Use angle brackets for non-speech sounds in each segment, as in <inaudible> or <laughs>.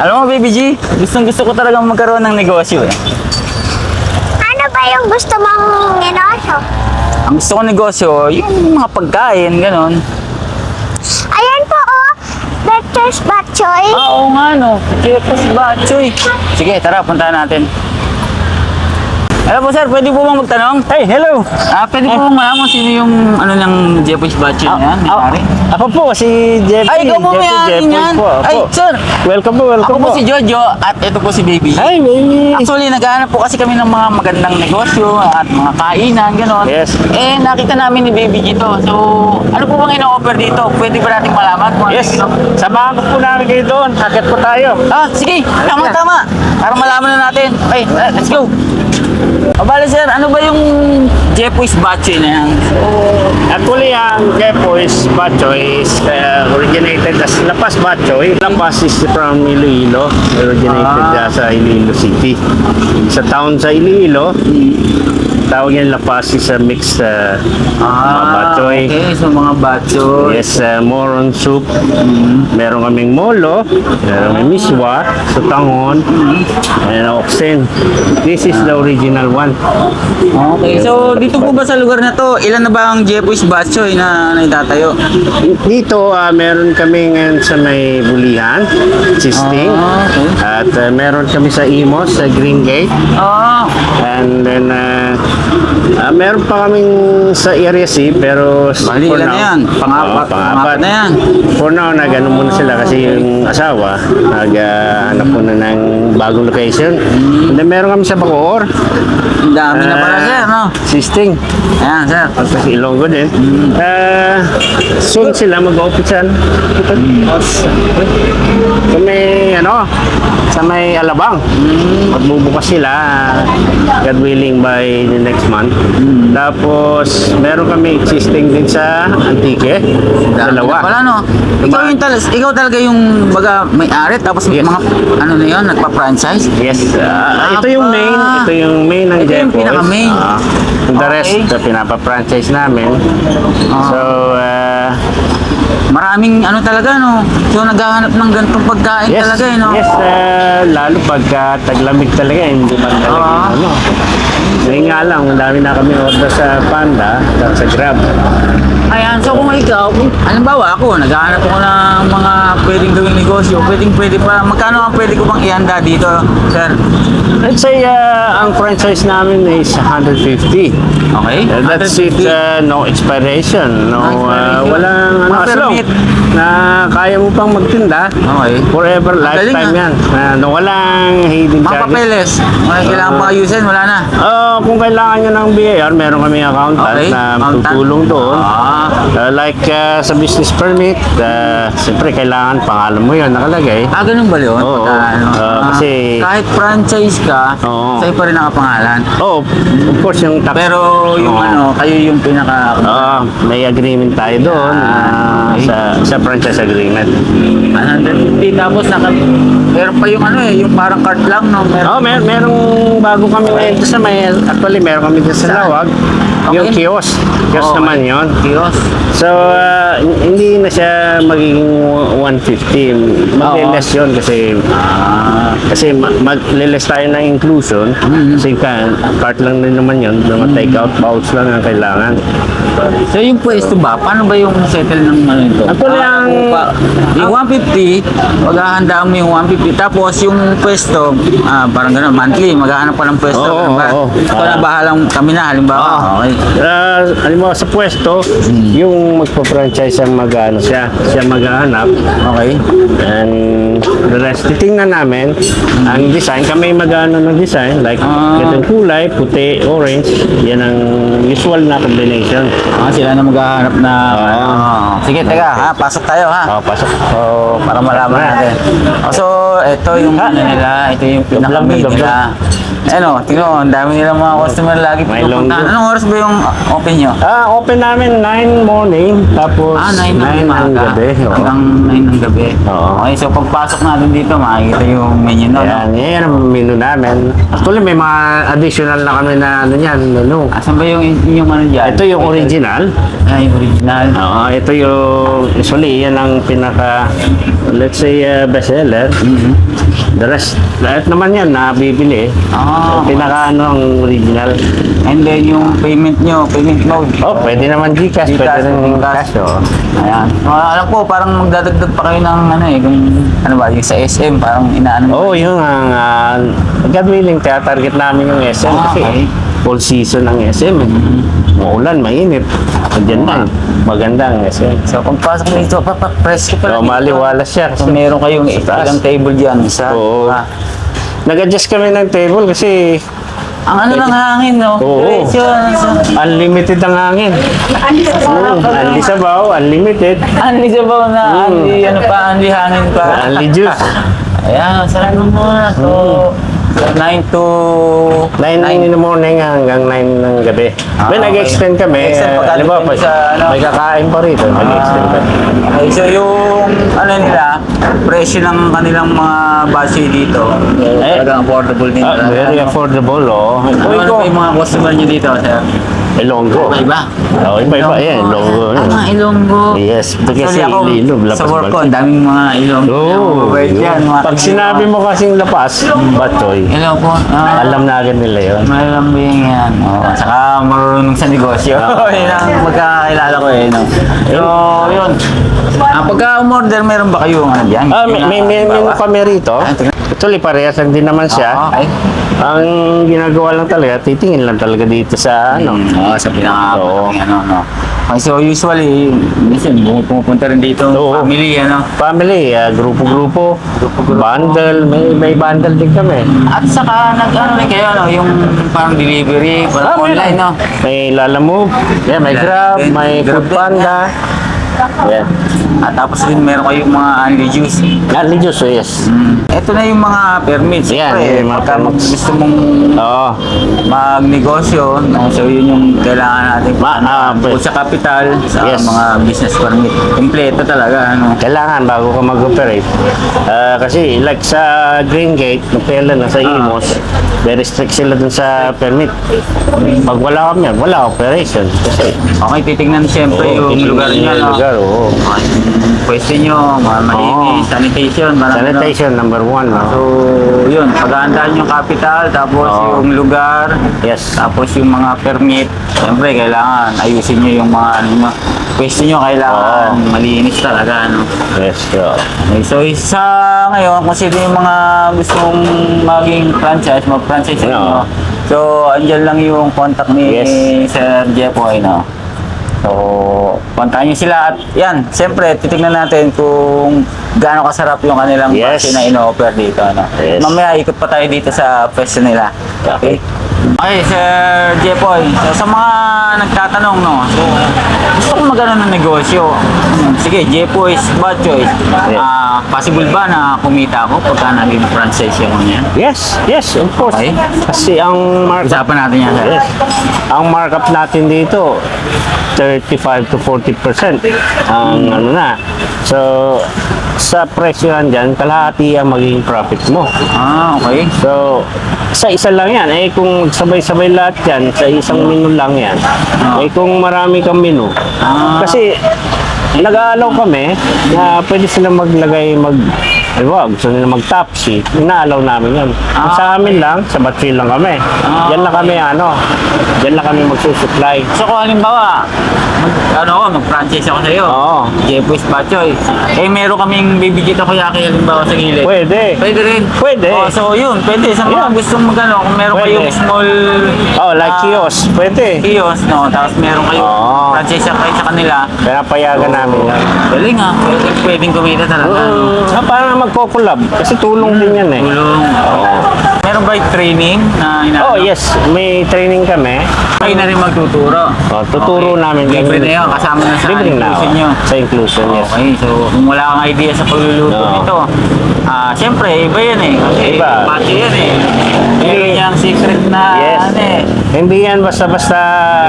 Alam mo, Baby G, gustong gusto ko talagang magkaroon ng negosyo eh. Ano ba yung gusto mong negosyo? Ang gusto ko negosyo, yung mga pagkain, ganon. Ayan po oh, Betcher's Batchoy. Ah, oo nga no. Jepos Batchoy. Sige, tara, puntahan natin. Hello po sir, pwede po bang magtanong? Hey, hello! Ah, pwede po bang malaman sino yung ano ng Jepos Batchoy na yan? may Ah, pare? ako po, si Jeffy. Ay, ikaw po may Jeffy yan. po, ako. Ay, sir, Welcome po, welcome ako po si Jojo at ito po si Baby. Hi, baby! Actually, naghahanap po kasi kami ng mga magandang negosyo at mga kainan, gano'n. Yes. Eh, nakita namin ni Baby dito. So, ano po bang ino-offer dito? Pwede ba nating malaman? kung ano Yes, yung- samahan ko po namin kayo doon. Akit po tayo. Ah, sige. Tama, tama. Para malaman na natin. Okay, eh, let's go. O, bale, sir, ano ba yung Jepoy's Batchoy na yan? Actually, ang Jepoy's Batchoy is uh, originated as Lapas Batchoy. Lapas is from Iloilo. Originated Ah. sa Iloilo City. Sa town sa Iloilo, tawag yan Lapas is a mixed uh, mga Batchoy. Ah, okay. So, mga Batchoy. Yes, uh, moron soup. Meron kaming molo, meron kaming miswa, sutangon, and oxen. This is the original one. Okay. So, dito po ba sa lugar na to, ilan na ba ang Jepoy's Batchoy na naitatayo? Dito, uh, meron kami ngayon sa may Bulihan, Sisting. Ah, okay. At uh, meron kami sa Imos, sa Green Gate. Ah, And then, uh, uh, meron pa kaming sa Area C, pero Bali, for ilan now- na yan? Pangapat- Oo, pangapat na yan. For now, nag-ano muna sila kasi yung asawa, nag-hanap muna ng bagong location. And then, meron kami sa Bacoor. ang dami na pala, Ah, sir, no? Sisting. Ayan, sir. At sa Ilonggo din. Uh, soon sila mag-opisan. Sa may, ano, sa may Alabang. Magbubukas sila, God willing, by the next month. Tapos, meron kami existing din sa Antique. Dalawa. pala, no? Ikaw, yung tal ikaw talaga yung baga may-ari, tapos Yes. mga, ano na yun, nagpa-franchise? Yes, ah, Ah, ito yung main, ito yung main ng Ito yung pinaka-main. Ah, the rest, Okay. uh, pinapa-franchise namin. Ah. So, uh, Maraming ano talaga, no? So, naghahanap ng ganitong pagkain yes, talaga, eh, no? yes, uh, lalo pagka taglamig talaga, hindi man talaga Ah. ano. Ngayon nga lang, ang dami na kami order sa Panda, at sa Grab. Ayan, so kung ikaw, kung, halimbawa ako, naghahanap ako ng mga pwedeng gawing negosyo, pwedeng pwede pa, magkano ang pwede ko bang ihanda dito, sir? Let's say, uh, ang franchise namin is 150. Okay? Uh, that's it, 150. uh, no expiration, no, uh, walang ano, Mga as long na kaya mo pang magtinda, Okay. forever, lifetime ah. yan. Uh, no, walang hidden Mga charges. papeles, mga kailangan pa ayusin, wala na. Kung kailangan nyo ng BAR, meron kami accountant Okay, na tutulong doon. Ah. Ah, like ah, sa business permit, uh, siyempre kailangan pangalan mo yun nakalagay. Ah, ganun ba yun? Oo. Ano, Ah, ah, kasi- kahit franchise ka, Oo. sa'yo pa rin nakapangalan. Oh, of course yung tax. Pero yung Oo. ano, kayo yung pinaka... Ah, may agreement tayo doon ah, okay. sa sa franchise agreement. 150 tapos naka meron pa yung ano eh, yung parang cart lang no. Meron Oh, mer merong bago kami ngayon sa may actually meron kami dito sa? Lawag. Yung Okay. kiosk. Kiosk Okay. naman 'yon. Kiosk. So, uh, hindi na siya magiging 150. Mag-less yun kasi Ah, kasi ma- mag-less tayo ng inclusion. Kasi ka, cart lang din naman yun. Mga take-out pouch lang ang kailangan. so yung pwesto ba, paano ba yung settle ng ano ito? Actually, Ah, yung 150, maghahandaan mo yung 150. Tapos yung pwesto, ah, parang gano'n, monthly, maghahanap pa ng pwesto. Oo, ganun ba? oo, oo. Ikaw na Ah. bahalang kami na, halimbawa. Ah. Okay. Uh, halimbawa sa pwesto, yung magpa-franchise ang mag-ano siya, siya maghahanap. Okay. And the rest, titingnan namin ang design. Kami mag-ano ng design, like Ah. ganitong kulay, puti, orange. Yan ang usual na combination. Ah, sila na maghahanap na... Oo. Ah. sige, teka, ha, pasok tayo, ha. Oh, pasok. So, para malaman natin. Oh, so, ito yung ano nila, ito yung na nila. Ano, tingnan mo, ang dami nilang mga customer lagi May pinupuntahan. longgo. Anong oras ba yung open nyo? Ah, open namin 9 morning, tapos Ah, 9 ng 9 ng umaga. gabi. Oo. Hanggang 9 ng gabi. Oo. Okay, so pagpasok natin dito, makikita yung menu no? Ayan, yan ang menu namin. Actually, may mga additional na kami na ano yan, menu. Asan ba yung yung ano dyan? Ito yung original. Ah, yung original. Oo, ito yung, usually, yan ang pinaka, let's say, uh, bestseller. The rest, lahat naman yan, nabibili. Ah, Pinaka ano ang original. and then yung payment nyo, payment mode. Oh, pwede naman Gcash, pwede rin Gcash. cash. Oh. Ayan. Ah, alam ko, parang magdadagdag pa kayo ng ano eh, kung ano ba, yung sa SM, parang inaano. Oo, oh, yung ang uh, God willing, kaya target namin yung SM Ah, kasi okay. full season ng SM. Eh. Maulan, mainit. Diyan na. Maganda ang SM. So, kung pasok nito, papapress ko pala So, maliwalas siya. So, meron kayong ilang table dyan. Isa. Oo. Ah. Nag-adjust kami ng table kasi Ang ano ng hangin, no? Oo. Diretso, ano sa- unlimited ang hangin. Mm, Unli sabaw, unlimited. Anli sabaw na, Mm. anli, ano pa, anli hangin pa. Unli juice. Ayan, sarap mo muna. So, 9 to... 9 in the morning hanggang 9 ng gabi. Ah, May okay. nag-extend kami. Extend pagka alam mo, pag sa ano. may kakain pa rito, nag-extend kami. Okay, so yung ano nila, presyo ng kanilang mga basyo dito, Eh. talagang affordable din. Ah, very affordable, oh. Ano, Uy, ano ko. ba yung mga customer nyo dito, sir? Ilonggo. Iba-iba. Oo, iba-iba. Ayan, Ilonggo. Ah, mga Ilonggo. Yes, kasi ako, Ililog, Sa work ko, ang daming mga Ilonggo. Oo. Yan, mga Pag sinabi mo kasing lapas, batoy, Ilonggo. Ah, alam na agad nila yun. Malambing yan. Oo. Saka marunong sa negosyo. <laughs> yun ang magkakakilala ko eh. No? So, yun. Ah, pagka umorder, meron ba kayong ano dyan? Ah, may, may, may menu kami rito. Ah. Actually, parehas lang din naman siya. Ah, okay. Ang ginagawa lang talaga, titingin lang talaga dito sa ano. Mm, Oo, sa pinaka Oo. ano, no. Okay, so usually, minsan pumupunta rin dito Oo. family, ano. Family, ah, grupo-grupo, bundle, may may bundle din kami. At saka nag-ano rin kayo, no, yung parang delivery, parang Ah, online, no. May Lalamove, yeah, may Grab, may Grab Food din. Panda. Yeah. At tapos din meron kayong mga unli juice. Only juice, yes. Mm. Ito na yung mga permits. Yan, Siyempre, yung mga pagka mag- permits. gusto mong Oo. magnegosyo, no? so yun yung kailangan natin Ma- ah, but- sa capital, sa Yes. mga business permit. Kompleto talaga, ano. Kailangan bago ka mag-operate. Ah, kasi like sa Green Gate, kailan na sa Ah. Imos, very strict sila dun sa permit. Pag wala kami, wala operation. Kasi Okay, titignan siyempre Oo, yung titignan lugar niyo, yung no? lugar, oo. Okay, yung pwesto nyo, mga malinis, Oo. sanitation, marami, sanitation number one. No? So, yun, paghahandaan yung capital, tapos Oo. yung lugar, Yes. tapos yung mga permit. Siyempre, kailangan ayusin nyo yung mga, ano, mga pwesto nyo, kailangan Oo. malinis talaga, no? Yes. So, Okay, so sa ngayon, kung sino yung mga gustong maging franchise, mag-franchise Oo. no? So, andyan lang yung contact ni Yes. Sir Jepoy, no? So, kontakin niyo sila at yan, siyempre, titignan natin kung gaano kasarap yung kanilang Yes. na ino-offer dito, no? Yes. Mamaya, ikot pa tayo dito sa pwesto nila. Okay? Okay, Sir Jepoy, so, sa mga nagtatanong, no? So, gusto ko magano ng negosyo. Hmm, Sige, Jepoy's bad choice. Ah, possible ba na kumita ako pagka naging franchise yung niya? yes, yes, of course. Okay. Kasi ang markup, Usapan natin yan, sir. yes, ang markup natin dito, 35 to 40% ang ano na. So, sa presyo dyan, kalahati ang magiging profit mo. Ah, okay. So, sa isa lang yan. Eh, kung sabay-sabay lahat yan, sa isang menu lang yan. Eh, kung marami kang menu. Ah. Kasi, nag-aalaw kami na pwede silang maglagay, mag, wag, gusto nila mag-topsy. Inaalaw namin. Kung Ah. Sa amin lang, sa battery lang kami. Ah, Yan lang kami, ano, yan lang kami magsusupply. So kung halimbawa, mag, ano ako, mag-franchise ako sa iyo. Oo. Bad Choice. Eh, meron kaming bibigit ako yaki halimbawa sa gilid. Pwede. Pwede rin. Pwede. Oh, so yun, pwede sa mga Yeah. gustong magano, kung meron Pwede. kayong small Oh, like ah, kiosk. Pwede. kiosk, no? Tapos meron kayong Oo. franchise sa kayo sa kanila. Kaya payagan namin yan. Galing ah, pwede, pwedeng kumita talaga. no? Mm, ah, parang magko-collab. Kasi tulong din yan eh. Tulong. Meron ba training na ina Oh, yes. May training kami. Kayo na rin magtuturo. Oh, tuturo Okay. namin. Libre na yun, kasama na sa Libre na. inclusion nyo. Sa inclusion, yes. Okay, so kung wala kang idea sa pagluluto No. nito, Ah, siyempre, iba yan eh. Kasi Iba. Pati yan eh. Meron niyang secret na Yes. ano eh. Hindi yan basta-basta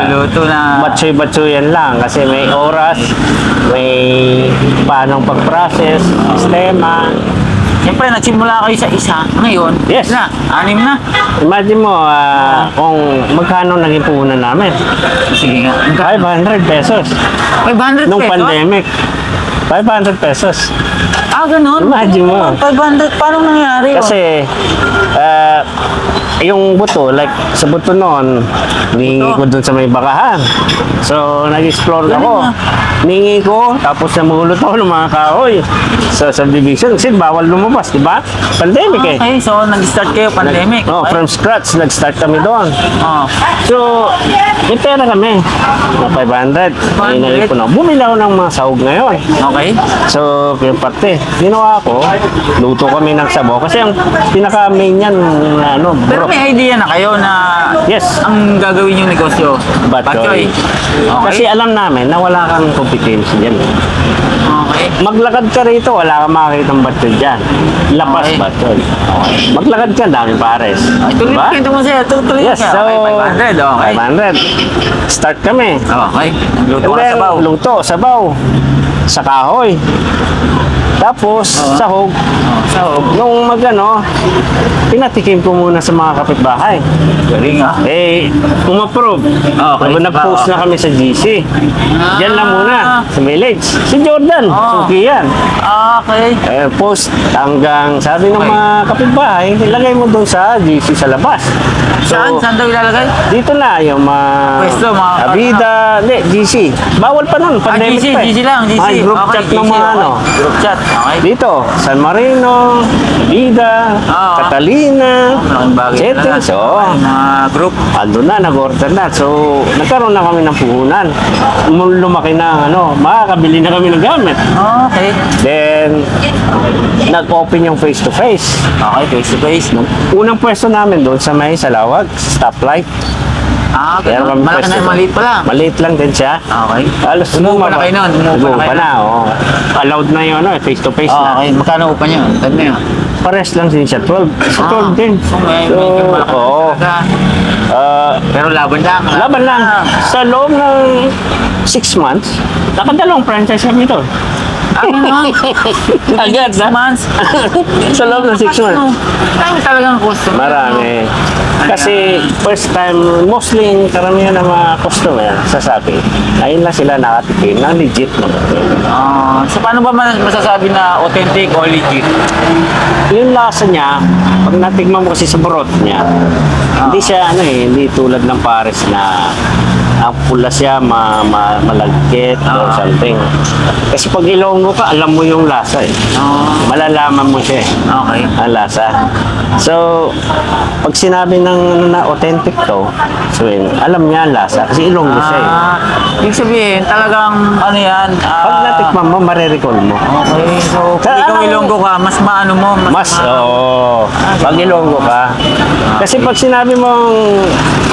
Luto na... batsoy-batsoyan lang kasi may oras, may paanong pag-process, sistema. Siyempre, nagsimula kayo sa isa. Ngayon, Yes. na, anim na. Imagine mo ah, kung magkano naging puhunan namin. Sige nga. 500 pesos. 500 Nung pesos? pandemic. 500 pesos. Ah, ganun? Imagine mo. 500, paano nangyari yun? Kasi, ah, yung buto, like sa buto noon, ningi ko dun sa may bakahan. So, nag-explore ako. Ningi ko, tapos namulot ako ng mga kahoy sa subdivision. Kasi bawal lumabas, di ba? Pandemic eh. Okay, so nag-start kayo pandemic. Oh, okay? from scratch, nag-start kami doon. Oh. So, may pera kami. Na 500. Ay, naipon ako. Bumili ako ng mga sahog ngayon. Okay. So, yung parte, ginawa ko, luto kami ng sabaw. Kasi ang pinaka-main yan, ano, Pero bro. may idea na kayo na Yes. ang gagawin yung negosyo. Batchoy. Okay. Kasi alam namin na wala kang competence yan. okay. Maglakad ka rito, wala kang makakita ng batchoy dyan. Lapas Okay. batchoy. Maglakad ka, dami pares. Ay, tuloy Diba? na mo sa'yo. Tuloy Yes, ka. so, okay, 500. Okay. 500. Start kami. Okay. And ka then, sa baw. luto, sabaw. Sa kahoy. Tapos, Oo. sahog. Sahog. Nung magano, pinatikim ko muna sa mga kapitbahay. Galing ah. Eh, umapprove. Okay. Nag- Nag-post na kami sa GC. Diyan lang muna, sa village. Si Jordan, Oo. suki yan. Ah, okay. Eh, post hanggang sabi ng Okay. mga kapitbahay, ilagay mo doon sa GC sa labas. Saan? Saan daw ilalagay? Dito na, yung mga... Pwesto, mga- Abida, hindi, GC. Bawal pa nun, Ah, pandemic GC, pa eh. GC lang, GC. Ay, group okay, chat ng GC, mga okay. ano. Group chat, okay. Dito, San Marino, Abida, Oo. Catalina, Malaking bagay oh. Okay, Mga group. Ando na, nag-order na. So, nagkaroon na kami ng puhunan. Mul- Lumaki na, ano, makakabili na kami ng gamit. Okay. Then, nag-open yung face-to-face. Okay, face to face. Unang pwesto namin doon sa may Salawag, stoplight. Ah, Kaya ganun. kami Malaki na, maliit pa lang. Maliit lang din siya. Okay. Halos Umuupa na kayo nun, umuupa na Umuupa kayo na, oo. Allowed na yun, ano, face-to-face Oh, na. okay. Magkano upa niyo? Tanda niyo. Pares lang din siya, 12. Sa 12 din. So, may, So, medyo malaki oo. talaga. Ah, Pero laban lang. Laban lang. Sa loob ng 6 months, nakadalawang franchise kami doon. Ah, ganun. Agad, Six ha? months. <laughs> Sa loob ng 6 months. Marami talagang customer. Marami. Kasi first time, mostly yung karamihan ng mga customer sasabi, ayun lang sila nakatikim ng legit na. Ah, so paano ba mas- masasabi na authentic o legit? Yung lasa niya, pag natikman mo kasi sa burot niya, hindi siya ano eh, hindi tulad ng pares na ang pula siya, ma, ma, malagkit or Ah. something. Kasi pag ilonggo ka, alam mo yung lasa eh. Ah, Malalaman mo siya eh. okay. ang lasa. So, pag sinabi ng ano na authentic to, so yun, alam niya ang lasa kasi ilonggo siya eh. Ah, ibig sabihin, talagang ano yan? ah, Pag natikman mo, marirecall mo. Okay, so pag Sa- ikaw ano- ilonggo ka, mas maano mo, mas, Mas, ma- oo. Pag ilonggo ka. Kasi pag sinabi mong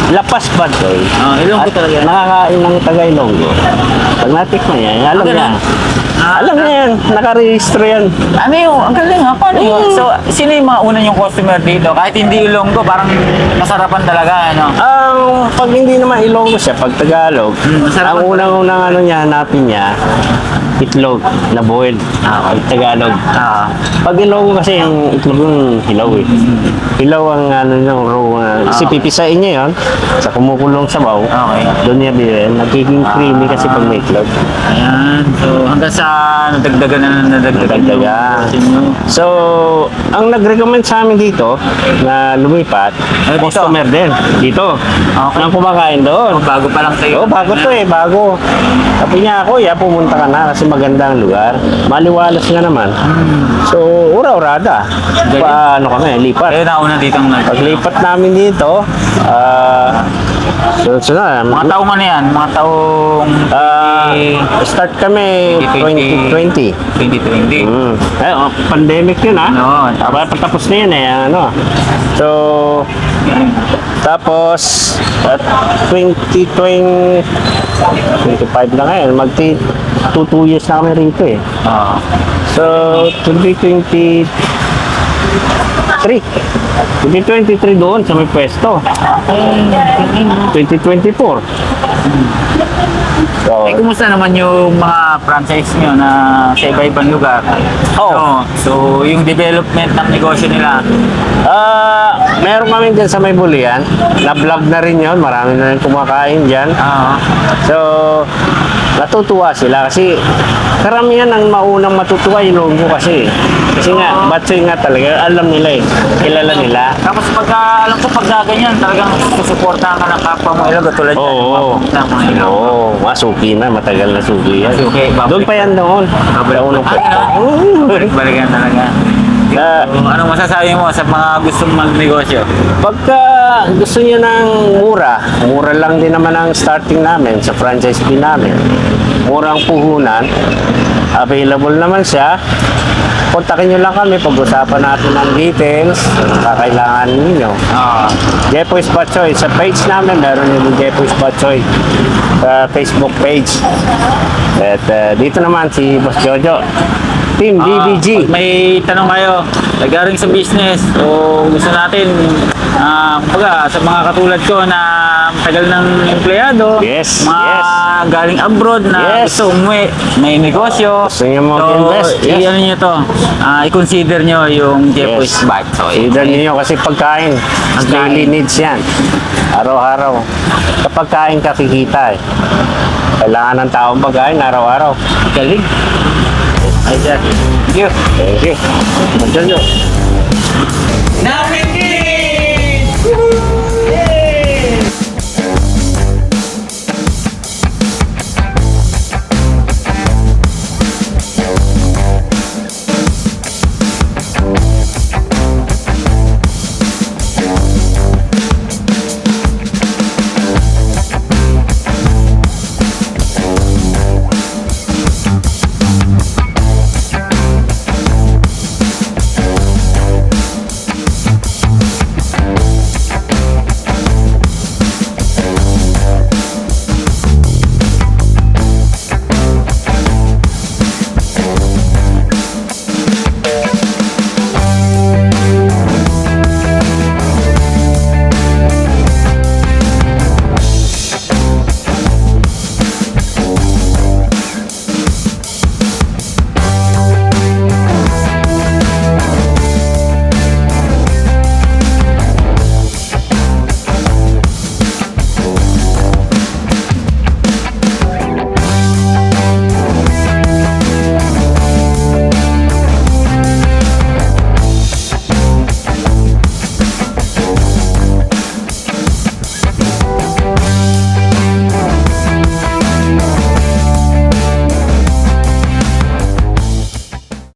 lapas ba to Ah, Ilonggo talaga. Nakakain ng taga Ilonggo. Pag natikman yan, alam Ah, niya. Ah, Alam niya yan, nakarehistro yan. Ano yung, ang galing ha, paano? Mm. So, sino yung mga una yung customer dito? Kahit hindi ilonggo, parang masarapan talaga, ano? Ang pag hindi naman Ilonggo siya, pag Tagalog, Mm, ang ang- unang-unang ano niya, hanapin niya, itlog na boiled. Ah, Pag Tagalog. Ah, Pag Ilonggo kasi yung itlog yung hilaw eh. Hilaw ang ano yung raw. Uh, Ah. Si pipisain niya yun, sa kumukulong sabaw, Okay. Doon niya bilhin. Nagiging creamy kasi pag may itlog. ayan. So, hanggang sa nadagdagan na nadagdagan. yung Nadagdagan. kasi nyo. So, ang nag-recommend sa amin dito na lumipat, Ah, dito? customer din. Dito. Okay. Ang kumakain doon. Oh, bago pa lang Oh, kayo. bago to eh, bago. Sabi niya ako, ya, pumunta ka na kasi maganda ang lugar. Maliwalas nga naman. So, ura-urada. Galing. Paano kami, lipat. Kayo na una dito ang nag... Paglipat namin dito, ah, sunod-sunod. Mga taong ano yan? Mga taong... Eh, start kami 2020. 2020. Mm. Eh, oh, pandemic yun ah. Oo, Tapos patapos na yun eh. Ano. So, tapos, at 2020, 25 na ngayon, magti 2 years na kami rito eh. Ah. So, 2022, 3. 2023 doon sa may pwesto. 2024. So, Eh, kumusta naman yung mga franchise nyo na sa iba-ibang lugar? Oo. So, so, yung development ng negosyo nila, Ah, meron kami dyan sa may bulian. Love-love na rin yon Marami na rin kumakain dyan. ah, So, natutuwa sila kasi karamihan ang maunang matutuwa yung logo kasi. Kasi nga, batsoy nga talaga, alam nila eh. Kilala nila. tapos pagka, alam ko pagka ganyan, talagang susuportahan ka ng kapwa mo ilog, tulad yan, Oo. mga pupunta mga ilog. Oo, masuki na, matagal na suki yan. Suki, babalik. Doon pa yan noon. Sa unang Ah, pwesto. ano? Balik-balikan talaga. Sa- anong masasabi mo sa mga gustong magnegosyo? Pagka gusto niyo ng mura, mura lang din naman ang starting namin sa franchise fee namin. Murang puhunan, available naman siya. Kontakin nyo lang kami, pag-usapan natin ng details, kakailangan ninyo. Ah, Jepoy Spatchoy, sa page namin, meron yung Jepoy Spatchoy sa Facebook page. At uh, dito naman si Boss Jojo, Team Ah, DBG. pag may tanong kayo, nagaling sa business o gusto natin, ah, kumbaga, sa mga katulad ko na tagal ng empleyado, Yes, mga yes. galing abroad na Yes. gusto umuwi, may negosyo. Gusto niyo mag-invest, So, yes. i-ano nyo to, ah, i-consider nyo yung Jepo's Yes. Bike. So, Either ninyo kasi pagkain, Pagkain. daily needs yan. Araw-araw. Kapag kain ka, kikita eh. Kailangan ng taong pagkain araw-araw. galing. Ay, sir. Thank you. Thank you. Nami